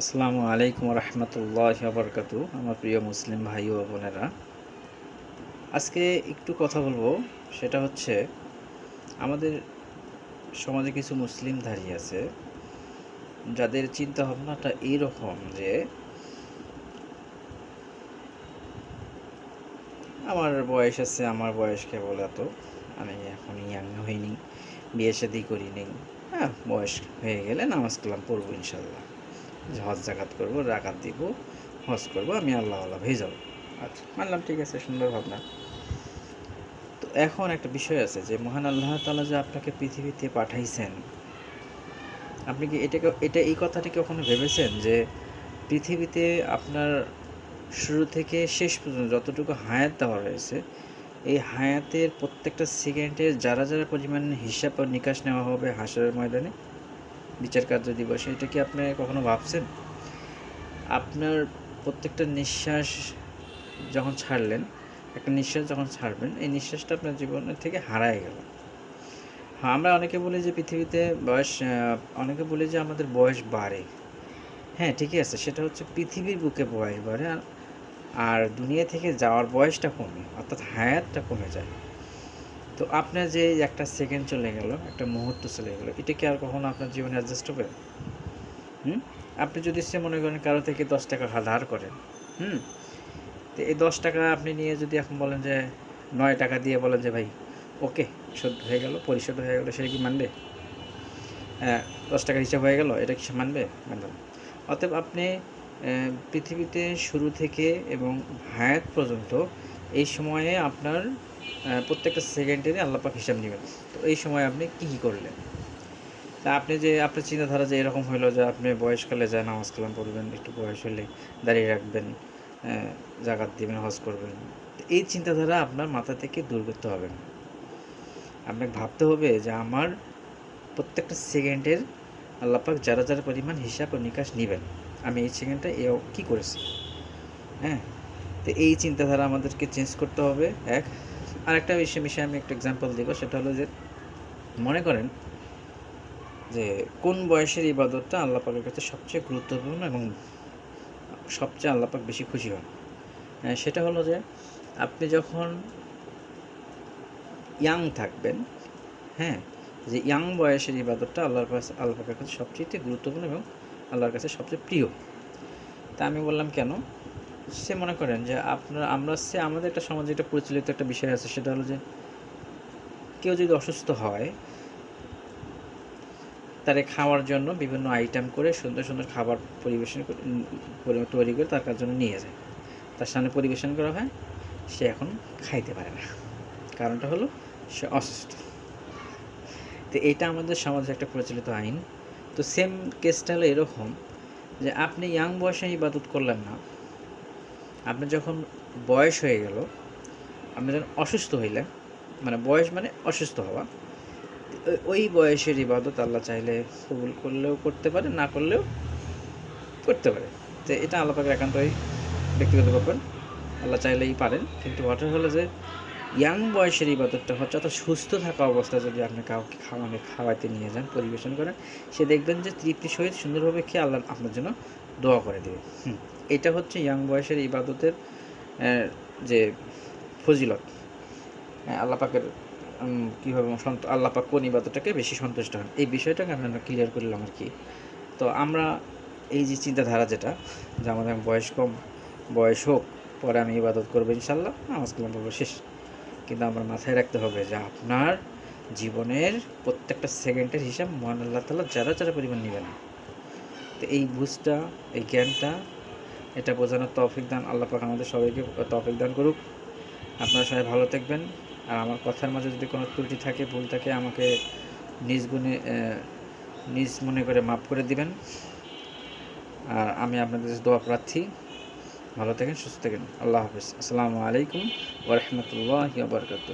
আসসালামু আলাইকুম রহমতুল্লাহ বরকাত আমার প্রিয় মুসলিম ভাই ও বোনেরা। আজকে একটু কথা বলব, সেটা হচ্ছে আমাদের সমাজে কিছু মুসলিম ধারী আছে, যাদের চিন্তা ভাবনাটা এইরকম যে, আমার বয়স আছে, আমার বয়স কেবল এত, আমি এখন ইয়াং হইনি বিয়ে শাদি করিনি হ্যাঁ বয়স হয়ে গেলে নামাজ কালাম পড়ব ইনশাল্লাহ হজ জাকাত করব রাকাত দিব হজ করব আমি আল্লাহ আল্লাহ হয়ে যাব। আচ্ছা মানলাম ঠিক আছে সুন্দর ভাবনা। তো এখন একটা বিষয় আছে যে মহান আল্লাহ তালা যে আপনাকে পৃথিবীতে পাঠাইছেন আপনি কি এটাকে এটা এই কথাটি কখনো ভেবেছেন যে পৃথিবীতে আপনার শুরু থেকে শেষ পর্যন্ত যতটুকু হায়াত দেওয়া রয়েছে এই হায়াতের প্রত্যেকটা সেকেন্ডের যারা যারা পরিমাণ হিসাব ও নিকাশ নেওয়া হবে হাসরের ময়দানে বিচার কার্য দিবসে, এটা কি আপনি কখনো ভাবছেন? আপনার প্রত্যেকটা নিঃশ্বাস যখন ছাড়লেন, একটা নিঃশ্বাস যখন ছাড়বেন, এই নিঃশ্বাসটা আপনার জীবনের থেকে হারায় গেল। হ্যাঁ আমরা অনেকে বলি যে পৃথিবীতে বয়স অনেকে বলি যে আমাদের বয়স বাড়ে। হ্যাঁ ঠিকই আছে, সেটা হচ্ছে পৃথিবীর বুকে বয়স বাড়ে, আর দুনিয়া থেকে যাওয়ার বয়সটা কমে, অর্থাৎ হায়াতটা কমে যায়। তো আপনার যে একটা সেকেন্ড চলে গেল, একটা মুহূর্ত চলে গেল, এটা কি আর কখনো আপনার জীবনে অ্যাডজাস্ট হবে? হুম? আপনি যদি সে মনে করেন কারও থেকে দশ টাকা ধার করেন, হুম? তো এই দশ টাকা আপনি নিয়ে যদি এখন বলেন যে নয় টাকা দিয়ে বলেন যে ভাই, ওকে, শোধ হয়ে গেল, পরিশোধ হয়ে গেলো, সেটা কি মানবে? হ্যাঁ দশ টাকার হিসাব হয়ে গেল, এটা কি সে মানবে? মানবে অতএব আপনি পৃথিবীতে শুরু থেকে এবং হায়াত পর্যন্ত এই সময়ে আপনার প্রত্যেকটা সেকেন্ডেরই আল্লাপাক হিসাব নেবেন। তো এই সময় আপনি কী কী করলেন? তা আপনি যে, আপনার চিন্তাধারা যে এরকম হলো যে আপনি বয়সকালে যায় নামাজ কালাম পড়বেন, একটু বয়স হলে দাঁড়িয়ে রাখবেন জাগাত দিবেন, হজ করবেন এই চিন্তাধারা আপনার মাথা থেকে দূর করতে হবে আপনাকে ভাবতে হবে যে আমার প্রত্যেকটা সেকেন্ডের আল্লাপাক যারা যারা পরিমাণ হিসাব ও নিকাশ নেবেন, আমি এই সেকেন্ডটা এ কী করেছি? হ্যাঁ তো এই চিন্তাধারা আমাদেরকে চেঞ্জ করতে হবে। এক আরেকটা বিষয় বিষয়ে আমি একটা এক্সাম্পল দেবো, সেটা হলো যে মনে করেন যে কোন বয়সের ইবাদতটা আল্লাহ পাকের কাছে সবচেয়ে গুরুত্বপূর্ণ এবং সবচেয়ে আল্লাহ পাক বেশি খুশি হন? সেটা হলো যে আপনি যখন ইয়াং থাকবেন হ্যাঁ যে ইয়াং বয়সের ইবাদতটা আল্লাহর কাছে আল্লাহ পাকের কাছে সবচেয়ে গুরুত্বপূর্ণ এবং আল্লাহর কাছে সবচেয়ে প্রিয়। তা আমি বললাম কেন? সে মনে করেন যে আপনার, আমরা সে, আমাদের একটা সমাজে একটা প্রচলিত একটা বিষয় আছে, সেটা হলো যে কেউ যদি অসুস্থ হয়, তারে খাওয়ার জন্য বিভিন্ন আইটেম করে সুন্দর সুন্দর খাবার পরিবেশন তৈরি করে তার কার জন্য নিয়ে যায়। তার সামনে পরিবেশন করা হয়, সে এখন খাইতে পারে না। কারণটা হলো সে অসুস্থ। তো এটা আমাদের সমাজে একটা প্রচলিত আইন। তো সেম কেসটা হলো এরকম যে আপনি ইয়াং বয়সে ইবাদত করলেন না আপনার যখন বয়স হয়ে গেল, আপনি যখন অসুস্থ হইলেন মানে বয়স মানে অসুস্থ হওয়া, ওই বয়সের ইবাদত আল্লাহ চাইলে কবুল করলেও করতে পারে, না করলেও করতে পারে। তো এটা আল্লাহ পাকের একান্তই ব্যক্তিগত ব্যাপার। আল্লাহ চাইলেই পারেন, কিন্তু ওয়াটার হলো যে ইয়াং বয়সের ইবাদতটা হচ্ছে, অর্থাৎ সুস্থ থাকা অবস্থায় যদি আপনি কাউকে খাওয়ানো খাওয়াতে নিয়ে যান, পরিবেশন করেন, সে দেখবেন যে তৃপ্তি সহিত সুন্দরভাবে খেয়ে আল্লাহ আপনার জন্য দোয়া করে দেবে। এটা হচ্ছে ইয়াং বয়সের ইবাদতের যে ফজিলত। আল্লাপাকের কীভাবে আল্লাপাক কোন ইবাদতটাকে বেশি সন্তুষ্ট হন? এই বিষয়টাকে আমরা ক্লিয়ার করলাম আর কি। তো আমরা, এই যে চিন্তাধারা যেটা, যে আমাদের বয়স কম, বয়স হোক, পরে আমি ইবাদত করব ইনশাল্লাহ নামাজ কালাম পড়ব, শেষ। কিন্তু আমার মাথায় রাখতে হবে যে আপনার জীবনের প্রত্যেকটা সেকেন্ডের হিসাব মহান আল্লাহ তালা যারা যারা পরিমাণ নেবেন। তো এই বুঝটা, এই জ্ঞানটা, এটা বোঝানোর তৌফিক দান, আল্লাহ পাক আমাদের সবাইকে তৌফিক দান করুক। আপনারা সবাই ভালো থাকবেন। আর আমার কথার মাঝে যদি কোনো ত্রুটি থাকে, ভুল থাকে, আমাকে নিজ গুণে নিজ মনে করে মাফ করে দিবেন। আর আমি আপনাদের দোয়া প্রার্থী। ভালো থাকেন, সুস্থ থাকেন। আল্লাহ হাফিজ। আসসালামু আলাইকুম ওরহমতুল্লাহ বরকাত